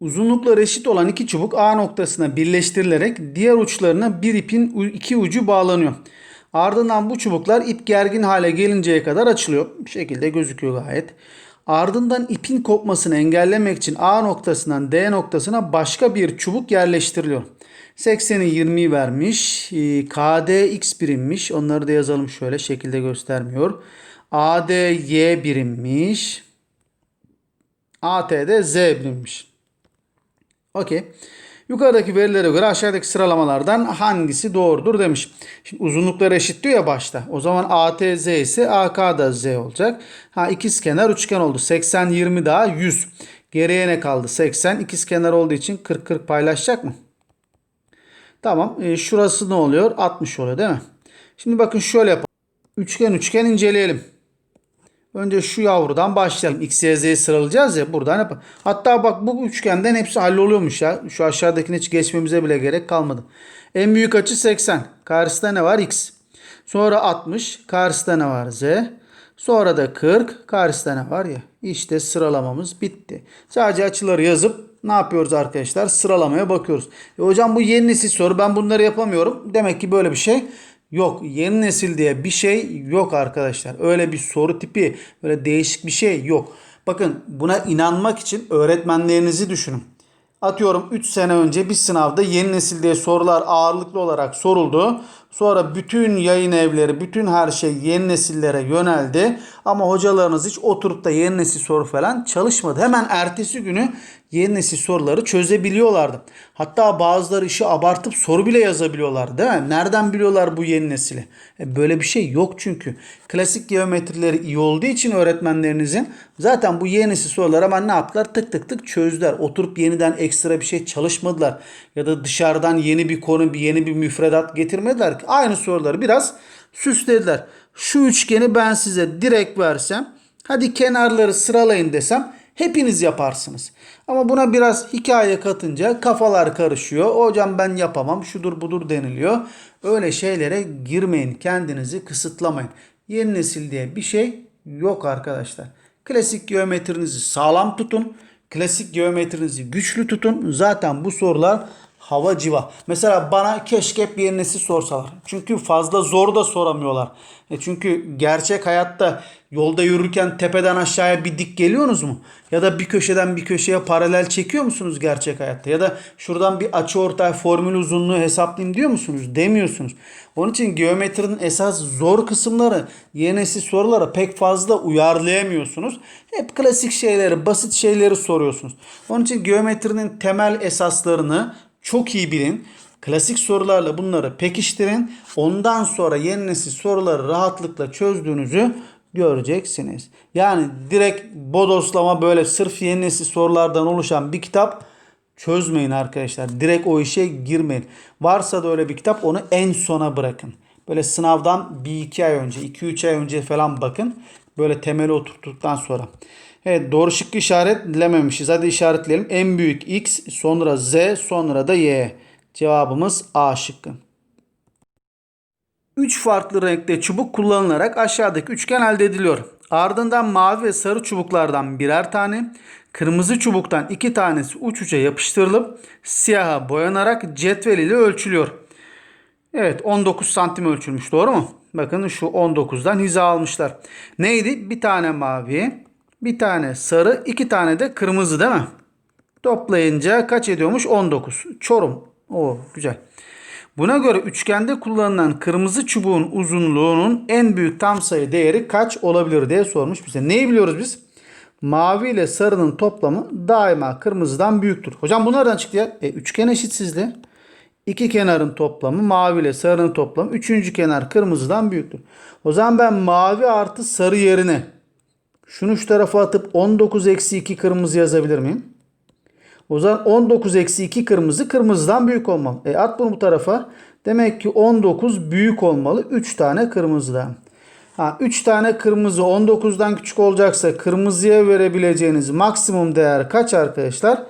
Uzunlukları eşit olan iki çubuk A noktasına birleştirilerek diğer uçlarına bir ipin iki ucu bağlanıyor. Ardından bu çubuklar ip gergin hale gelinceye kadar açılıyor. Bu şekilde gözüküyor gayet. Ardından ipin kopmasını engellemek için A noktasından D noktasına başka bir çubuk yerleştiriliyor. 80'i 20'yi vermiş. Ee, KD x birimmiş. Onları da yazalım şöyle şekilde göstermiyor. AD y birimmiş. AT de z birimmiş. Okey. Yukarıdaki verilere göre aşağıdaki sıralamalardan hangisi doğrudur demiş. Şimdi uzunlukları eşit diyor ya başta. O zaman ATZ ise AK da Z olacak. Ha ikizkenar üçgen oldu. 80 20 daha 100. Geriye ne kaldı? 80 ikizkenar olduğu için 40 40 paylaşacak mı? Tamam. E, şurası ne oluyor? 60 oluyor değil mi? Şimdi bakın şöyle yapalım. Üçgen üçgen inceleyelim. Önce şu yavrudan başlayalım. X, Y, Z'yi sıralayacağız ya buradan yap. Hatta bak bu üçgenden hepsi halloluyormuş ya. Şu aşağıdakini hiç geçmemize bile gerek kalmadı. En büyük açı 80. Karşısında ne var? X. Sonra 60. Karşısında ne var? Z. Sonra da 40. Karşısında ne var ya? İşte sıralamamız bitti. Sadece açıları yazıp ne yapıyoruz arkadaşlar? Sıralamaya bakıyoruz. E hocam bu yeni nesil soru. Ben bunları yapamıyorum. Demek ki böyle bir şey Yok yeni nesil diye bir şey yok arkadaşlar. Öyle bir soru tipi, böyle değişik bir şey yok. Bakın buna inanmak için öğretmenlerinizi düşünün. Atıyorum 3 sene önce bir sınavda yeni nesil diye sorular ağırlıklı olarak soruldu. Sonra bütün yayın evleri, bütün her şey yeni nesillere yöneldi. Ama hocalarınız hiç oturup da yeni nesil soru falan çalışmadı. Hemen ertesi günü yeni nesil soruları çözebiliyorlardı. Hatta bazıları işi abartıp soru bile yazabiliyorlar değil mi? Nereden biliyorlar bu yeni nesili? E böyle bir şey yok çünkü. Klasik geometrileri iyi olduğu için öğretmenlerinizin zaten bu yeni nesil soruları hemen ne yaptılar? Tık tık tık çözdüler. Oturup yeniden ekstra bir şey çalışmadılar. Ya da dışarıdan yeni bir konu, bir yeni bir müfredat getirmediler ki. Aynı soruları biraz süslediler. Şu üçgeni ben size direkt versem, hadi kenarları sıralayın desem hepiniz yaparsınız. Ama buna biraz hikaye katınca kafalar karışıyor. Hocam ben yapamam, şudur budur deniliyor. Öyle şeylere girmeyin, kendinizi kısıtlamayın. Yeni nesil diye bir şey yok arkadaşlar. Klasik geometrinizi sağlam tutun. Klasik geometrinizi güçlü tutun. Zaten bu sorular hava civa. Mesela bana keşke hep yeni nesil sorsalar. Çünkü fazla zor da soramıyorlar. E çünkü gerçek hayatta yolda yürürken tepeden aşağıya bir dik geliyorsunuz mu? Ya da bir köşeden bir köşeye paralel çekiyor musunuz gerçek hayatta? Ya da şuradan bir açı ortay formül uzunluğu hesaplayayım diyor musunuz? Demiyorsunuz. Onun için geometrinin esas zor kısımları yeni nesil sorulara pek fazla uyarlayamıyorsunuz. Hep klasik şeyleri, basit şeyleri soruyorsunuz. Onun için geometrinin temel esaslarını çok iyi bilin. Klasik sorularla bunları pekiştirin. Ondan sonra yeni nesil soruları rahatlıkla çözdüğünüzü göreceksiniz. Yani direkt bodoslama böyle sırf yeni nesil sorulardan oluşan bir kitap çözmeyin arkadaşlar. Direkt o işe girmeyin. Varsa da öyle bir kitap onu en sona bırakın. Böyle sınavdan bir iki ay önce, iki üç ay önce falan bakın. Böyle temeli oturttuktan sonra. Evet doğru şıkkı işaretlememişiz. Hadi işaretleyelim. En büyük X, sonra Z, sonra da Y. Cevabımız A şıkkı. 3 farklı renkte çubuk kullanılarak aşağıdaki üçgen elde ediliyor. Ardından mavi ve sarı çubuklardan birer tane, kırmızı çubuktan iki tanesi uç uca yapıştırılıp siyaha boyanarak cetvel ile ölçülüyor. Evet 19 santim ölçülmüş doğru mu? Bakın şu 19'dan hiza almışlar. Neydi? Bir tane mavi, bir tane sarı, iki tane de kırmızı değil mi? Toplayınca kaç ediyormuş? 19. Çorum. O güzel. Buna göre üçgende kullanılan kırmızı çubuğun uzunluğunun en büyük tam sayı değeri kaç olabilir diye sormuş bize. Neyi biliyoruz biz? Mavi ile sarının toplamı daima kırmızıdan büyüktür. Hocam bu nereden çıktı ya? E, üçgen eşitsizliği. İki kenarın toplamı mavi ile sarının toplamı. Üçüncü kenar kırmızıdan büyüktür. O zaman ben mavi artı sarı yerine şunu şu tarafa atıp 19 eksi 2 kırmızı yazabilir miyim? O zaman 19 eksi 2 kırmızı kırmızıdan büyük olmalı. E at bunu bu tarafa. Demek ki 19 büyük olmalı. 3 tane kırmızıdan. Ha, 3 tane kırmızı 19'dan küçük olacaksa kırmızıya verebileceğiniz maksimum değer kaç arkadaşlar?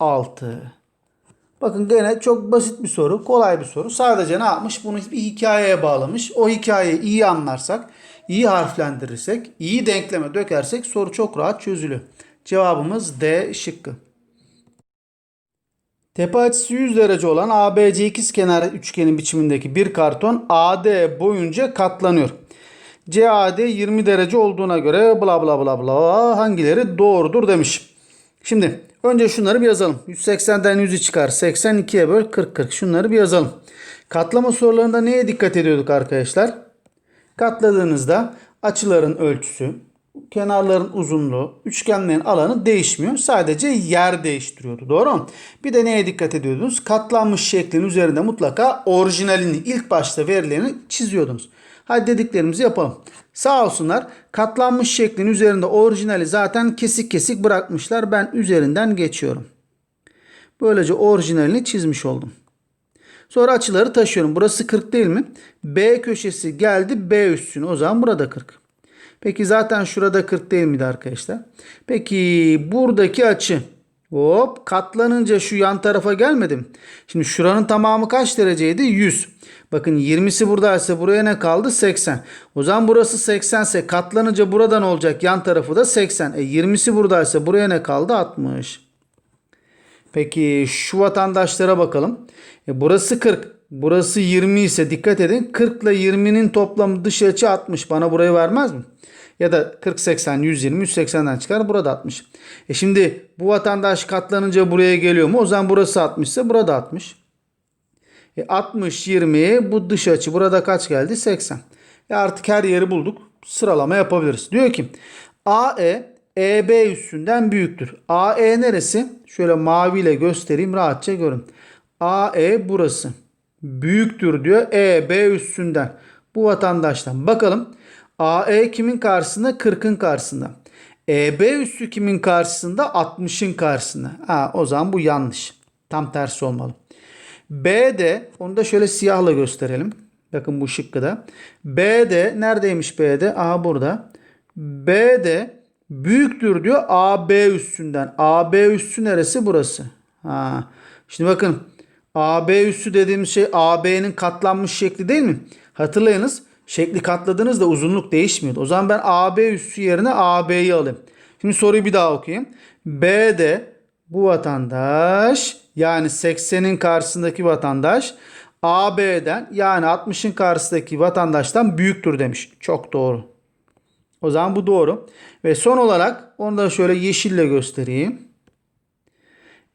6. Bakın gene çok basit bir soru. Kolay bir soru. Sadece ne yapmış? Bunu bir hikayeye bağlamış. O hikayeyi iyi anlarsak, iyi harflendirirsek, iyi denkleme dökersek soru çok rahat çözülüyor. Cevabımız D şıkkı. Tepe açısı 100 derece olan ABC ikizkenar üçgenin biçimindeki bir karton AD boyunca katlanıyor. CAD 20 derece olduğuna göre bla bla bla bla hangileri doğrudur demiş. Şimdi önce şunları bir yazalım. 180'den 100'ü çıkar. 82'ye böl 40 40. Şunları bir yazalım. Katlama sorularında neye dikkat ediyorduk arkadaşlar? Katladığınızda açıların ölçüsü, kenarların uzunluğu, üçgenlerin alanı değişmiyor. Sadece yer değiştiriyordu. Doğru mu? Bir de neye dikkat ediyordunuz? Katlanmış şeklin üzerinde mutlaka orijinalini ilk başta verilerini çiziyordunuz. Hadi dediklerimizi yapalım. Sağ olsunlar katlanmış şeklin üzerinde orijinali zaten kesik kesik bırakmışlar. Ben üzerinden geçiyorum. Böylece orijinalini çizmiş oldum. Sonra açıları taşıyorum. Burası 40 değil mi? B köşesi geldi B üstüne. O zaman burada 40. Peki zaten şurada 40 değil miydi arkadaşlar? Peki buradaki açı hop katlanınca şu yan tarafa gelmedim. Şimdi şuranın tamamı kaç dereceydi? 100. Bakın 20'si buradaysa buraya ne kaldı? 80. O zaman burası 80 ise katlanınca buradan olacak yan tarafı da 80. E 20'si buradaysa buraya ne kaldı? 60. Peki şu vatandaşlara bakalım. E burası 40. Burası 20 ise dikkat edin. 40 ile 20'nin toplamı dış açı 60. Bana burayı vermez mi? Ya da 40 80 120 180'den çıkar. Burada 60. E şimdi bu vatandaş katlanınca buraya geliyor mu? O zaman burası 60 ise burada 60. E 60 20 bu dış açı burada kaç geldi? 80. E artık her yeri bulduk. Sıralama yapabiliriz. Diyor ki AE EB üstünden büyüktür. AE neresi? Şöyle maviyle göstereyim rahatça görün. AE burası. Büyüktür diyor EB üstünden. Bu vatandaştan. Bakalım AE kimin karşısında? 40'ın karşısında. EB üssü kimin karşısında? 60'ın karşısında. Ha, o zaman bu yanlış. Tam tersi olmalı. B'de onu da şöyle siyahla gösterelim. Bakın bu şıkkı da. B'de neredeymiş B'de? Aha burada. B'de büyüktür diyor AB üstünden. AB üssü neresi? Burası. Ha. Şimdi bakın AB üssü dediğimiz şey AB'nin katlanmış şekli değil mi? Hatırlayınız şekli katladığınızda uzunluk değişmiyordu. O zaman ben AB üssü yerine AB'yi alayım. Şimdi soruyu bir daha okuyayım. B'de bu vatandaş yani 80'in karşısındaki vatandaş AB'den yani 60'ın karşısındaki vatandaştan büyüktür demiş. Çok doğru. O zaman bu doğru. Ve son olarak onu da şöyle yeşille göstereyim.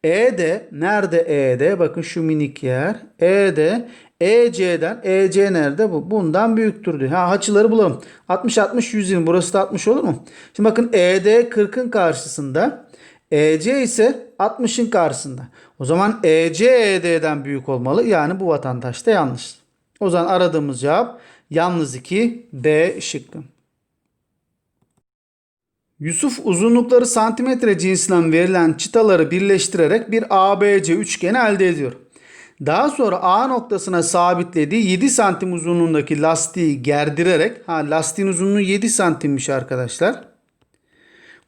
E'de nerede E'de? Bakın şu minik yer. E'de EC'den EC nerede bu? Bundan büyüktür diyor. Ha açıları bulalım. 60 60 120 burası da 60 olur mu? Şimdi bakın ED 40'ın karşısında. EC ise 60'ın karşısında. O zaman EC ED'den büyük olmalı. Yani bu vatandaş da yanlış. O zaman aradığımız cevap yalnız 2 D şıkkı. Yusuf uzunlukları santimetre cinsinden verilen çıtaları birleştirerek bir ABC üçgeni elde ediyor. Daha sonra A noktasına sabitlediği 7 santim uzunluğundaki lastiği gerdirerek, ha lastiğin uzunluğu 7 santimmiş arkadaşlar.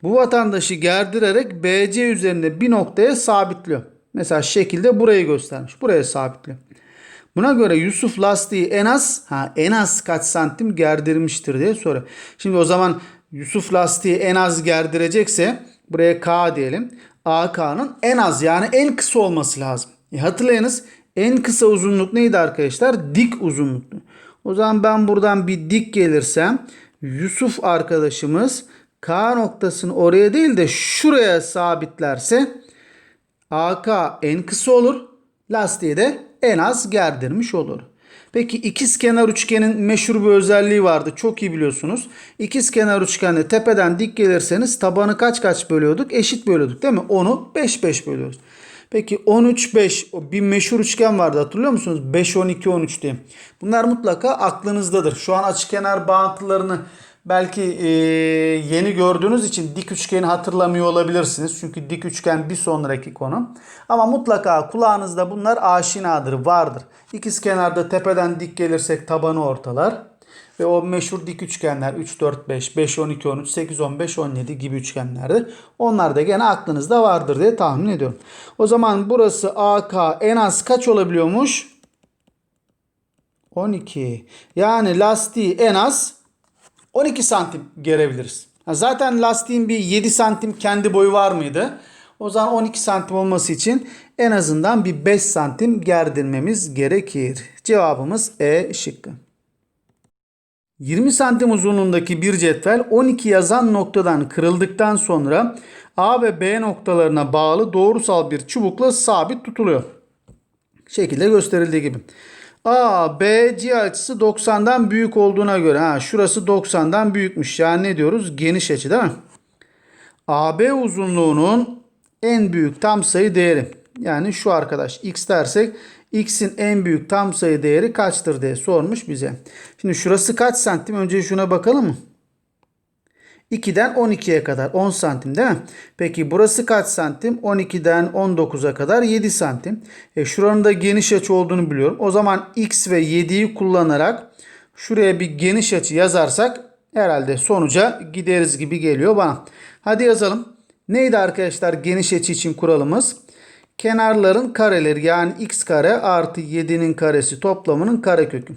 Bu vatandaşı gerdirerek BC üzerinde bir noktaya sabitliyor. Mesela şekilde burayı göstermiş. Buraya sabitliyor. Buna göre Yusuf lastiği en az ha en az kaç santim gerdirmiştir diye soruyor. Şimdi o zaman Yusuf lastiği en az gerdirecekse buraya K diyelim. AK'nın en az yani en kısa olması lazım. E hatırlayınız en kısa uzunluk neydi arkadaşlar? Dik uzunluktu. O zaman ben buradan bir dik gelirsem Yusuf arkadaşımız K noktasını oraya değil de şuraya sabitlerse AK en kısa olur. Lastiği de en az gerdirmiş olur. Peki ikiz kenar üçgenin meşhur bir özelliği vardı. Çok iyi biliyorsunuz. İkiz kenar üçgende tepeden dik gelirseniz tabanı kaç kaç bölüyorduk? Eşit bölüyorduk değil mi? Onu 5 5 bölüyoruz. Peki 13 5 o bir meşhur üçgen vardı hatırlıyor musunuz? 5 12 13 diye. Bunlar mutlaka aklınızdadır. Şu an açıkenar bağıntılarını belki e, yeni gördüğünüz için dik üçgeni hatırlamıyor olabilirsiniz. Çünkü dik üçgen bir sonraki konu. Ama mutlaka kulağınızda bunlar aşinadır, vardır. İkiz kenarda tepeden dik gelirsek tabanı ortalar. Ve o meşhur dik üçgenler 3, 4, 5, 5, 12, 13, 8, 15, 17 gibi üçgenlerdir. Onlar da gene aklınızda vardır diye tahmin ediyorum. O zaman burası AK en az kaç olabiliyormuş? 12. Yani lastiği en az 12 santim gerebiliriz. Zaten lastiğin bir 7 santim kendi boyu var mıydı? O zaman 12 santim olması için En azından bir 5 santim gerdirmemiz gerekir. Cevabımız E şıkkı. 20 santim uzunluğundaki bir cetvel 12 yazan noktadan kırıldıktan sonra A ve B noktalarına bağlı doğrusal bir çubukla sabit tutuluyor. Şekilde gösterildiği gibi. A, B, C açısı 90'dan büyük olduğuna göre ha şurası 90'dan büyükmüş. Yani ne diyoruz? Geniş açı değil mi? AB uzunluğunun en büyük tam sayı değeri. Yani şu arkadaş x dersek x'in en büyük tam sayı değeri kaçtır diye sormuş bize. Şimdi şurası kaç santim? Önce şuna bakalım mı? 2'den 12'ye kadar 10 santim değil mi? Peki burası kaç santim? 12'den 19'a kadar 7 santim. E şuranın da geniş açı olduğunu biliyorum. O zaman x ve 7'yi kullanarak şuraya bir geniş açı yazarsak herhalde sonuca gideriz gibi geliyor bana. Hadi yazalım. Neydi arkadaşlar geniş açı için kuralımız? Kenarların kareleri yani x kare artı 7'nin karesi toplamının karekökü.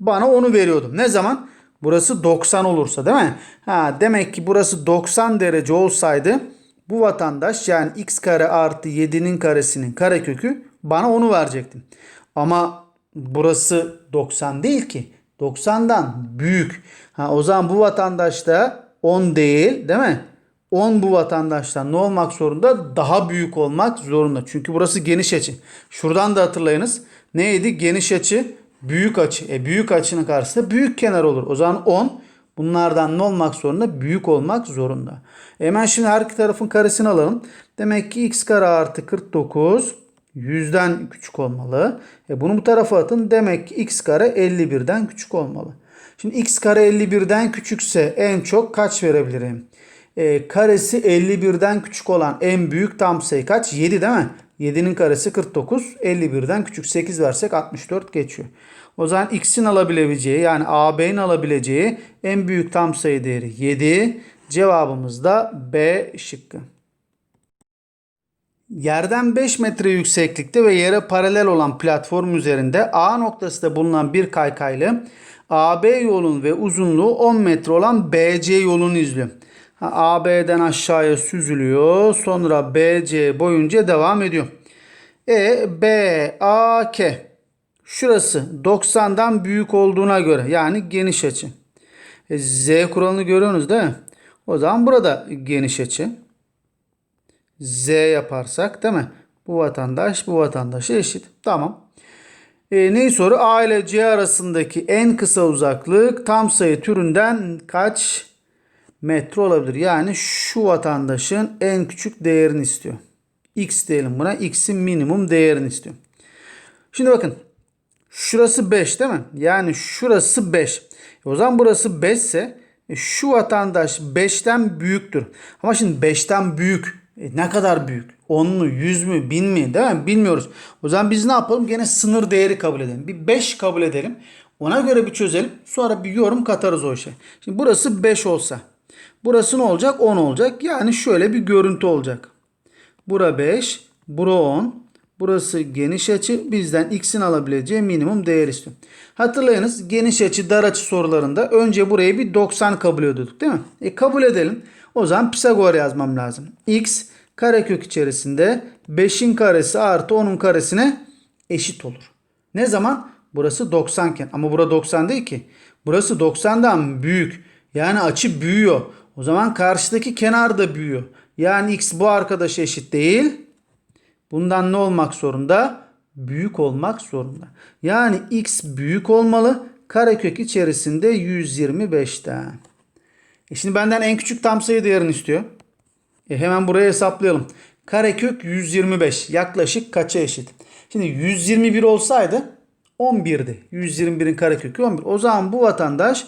Bana onu veriyordum. Ne zaman? Burası 90 olursa değil mi? Ha, demek ki burası 90 derece olsaydı bu vatandaş yani x kare artı 7'nin karesinin karekökü bana onu verecekti. Ama burası 90 değil ki. 90'dan büyük. Ha, o zaman bu vatandaş da 10 değil değil mi? 10 bu vatandaştan ne olmak zorunda? Daha büyük olmak zorunda. Çünkü burası geniş açı. Şuradan da hatırlayınız. Neydi? Geniş açı, büyük açı. E büyük açının karşısında büyük kenar olur. O zaman 10 bunlardan ne olmak zorunda? Büyük olmak zorunda. Hemen şimdi her iki tarafın karesini alalım. Demek ki x kare artı 49 100'den küçük olmalı. E bunu bu tarafa atın. Demek ki x kare 51'den küçük olmalı. Şimdi x kare 51'den küçükse en çok kaç verebilirim? e, karesi 51'den küçük olan en büyük tam sayı kaç? 7 değil mi? 7'nin karesi 49. 51'den küçük 8 versek 64 geçiyor. O zaman x'in alabileceği yani AB'nin alabileceği en büyük tam sayı değeri 7. Cevabımız da B şıkkı. Yerden 5 metre yükseklikte ve yere paralel olan platform üzerinde A noktasında bulunan bir kaykaylı AB yolun ve uzunluğu 10 metre olan BC yolunu izliyor. AB'den aşağıya süzülüyor. Sonra BC boyunca devam ediyor. E, B, A, K. Şurası 90'dan büyük olduğuna göre yani geniş açı. E, Z kuralını görüyorsunuz değil mi? O zaman burada geniş açı. Z yaparsak değil mi? Bu vatandaş bu vatandaşa eşit. Tamam. E, neyi soru? A ile C arasındaki en kısa uzaklık tam sayı türünden kaç metre olabilir. Yani şu vatandaşın en küçük değerini istiyor. X diyelim buna. X'in minimum değerini istiyor. Şimdi bakın. Şurası 5 değil mi? Yani şurası 5. E o zaman burası 5 ise e, şu vatandaş 5'ten büyüktür. Ama şimdi 5'ten büyük. E ne kadar büyük? 10 mu, 100 mü, 1000 mi? Değil mi? Bilmiyoruz. O zaman biz ne yapalım? Gene sınır değeri kabul edelim. Bir 5 kabul edelim. Ona göre bir çözelim. Sonra bir yorum katarız o işe. Şimdi burası 5 olsa. Burası ne olacak? 10 olacak. Yani şöyle bir görüntü olacak. Bura 5, bura 10. Burası geniş açı. Bizden x'in alabileceği minimum değer istiyor. Hatırlayınız geniş açı dar açı sorularında önce burayı bir 90 kabul ediyorduk değil mi? E kabul edelim. O zaman Pisagor yazmam lazım. x karekök içerisinde 5'in karesi artı 10'un karesine eşit olur. Ne zaman? Burası 90 iken. Ama bura 90 değil ki. Burası 90'dan büyük. Yani açı büyüyor. O zaman karşıdaki kenar da büyüyor. Yani x bu arkadaşa eşit değil. Bundan ne olmak zorunda? Büyük olmak zorunda. Yani x büyük olmalı. Karekök içerisinde 125'ten. E şimdi benden en küçük tam sayı değerini istiyor. E hemen buraya hesaplayalım. Karekök 125 yaklaşık kaça eşit? Şimdi 121 olsaydı 11'di. 121'in karekökü 11. O zaman bu vatandaş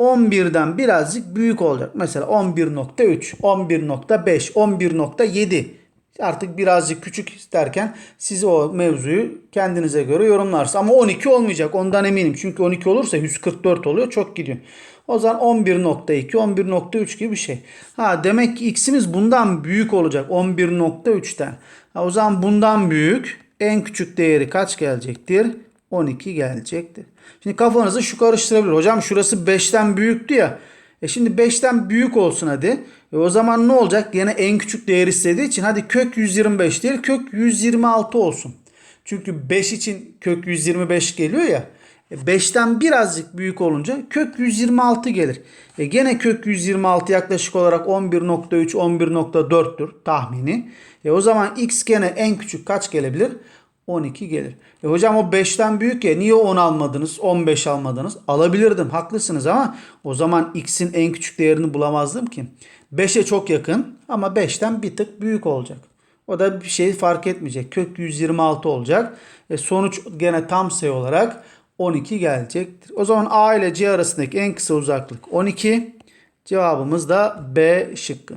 11'den birazcık büyük olacak. Mesela 11.3, 11.5, 11.7 artık birazcık küçük isterken siz o mevzuyu kendinize göre yorumlarsınız. Ama 12 olmayacak ondan eminim. Çünkü 12 olursa 144 oluyor çok gidiyor. O zaman 11.2, 11.3 gibi bir şey. Ha demek ki x'imiz bundan büyük olacak 11.3'ten. Ha, o zaman bundan büyük en küçük değeri kaç gelecektir? 12 gelecektir. Şimdi kafanızı şu karıştırabilir. Hocam şurası 5'ten büyüktü ya. E şimdi 5'ten büyük olsun hadi. E o zaman ne olacak? Yine en küçük değer istediği için hadi kök 125 değil kök 126 olsun. Çünkü 5 için kök 125 geliyor ya. E 5'ten birazcık büyük olunca kök 126 gelir. E gene kök 126 yaklaşık olarak 11.3 11.4'tür tahmini. E o zaman x gene en küçük kaç gelebilir? 12 gelir. E hocam o 5'ten büyük ya niye 10 almadınız 15 almadınız? Alabilirdim haklısınız ama o zaman x'in en küçük değerini bulamazdım ki. 5'e çok yakın ama 5'ten bir tık büyük olacak. O da bir şey fark etmeyecek. Kök 126 olacak. E sonuç gene tam sayı olarak 12 gelecektir. O zaman A ile C arasındaki en kısa uzaklık 12. Cevabımız da B şıkkı.